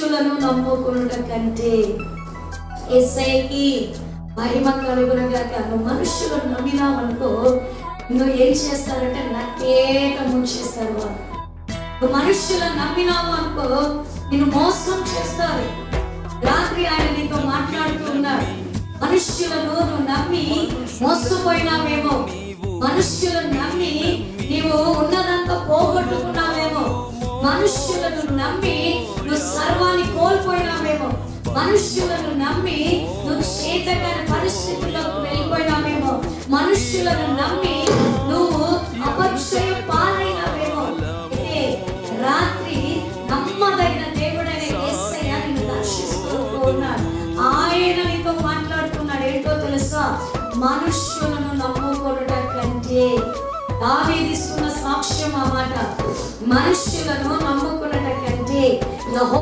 మనుష్యులను నమ్ముకునుట కంటే ఎస్ఐకి మహిమ కలుగునగాక నువ్వు మనుష్యులను నమ్మినావనుకో నువ్వు ఏం చేస్తారంటే నట్టేట ముంచేస్తారు వాళ్ళు. నువ్వు మనుష్యులను నమ్మినావు అనుకో నేను మోసం చేస్తారు. రాత్రి ఆయన నీతో మాట్లాడుతున్నారు మనుష్యులను నువ్వు నమ్మి మోసపోయినావేమో. మనుష్యులను నమ్మి నీవు ఉన్నదంతా పోగొట్టుకున్నావేమో. మనుష్యులను నమ్మి నువ్వు సర్వ మనుష్యులను నమ్మి నువ్వు చేతకాని పరిస్థితుల్లోకి వెళ్ళిపోయినావేమో. మనుష్యులను నమ్మి నువ్వు అపక్షయ పాలైనావేమో. అయితే రాత్రి నమ్మదగిన దేవుడైన యేసయ్య నిన్ను దర్శిస్తూ ఉన్నాడు. ఆయన నీతో మాట్లాడుతున్నాడు. ఏంటో తెలుసా? మనుష్యులను నమ్ముకొనుట కంటే దావేదిస్తున్న సాక్ష్యం అన్నమాట మనుష్యులను నమ్ముకున్నట కంటే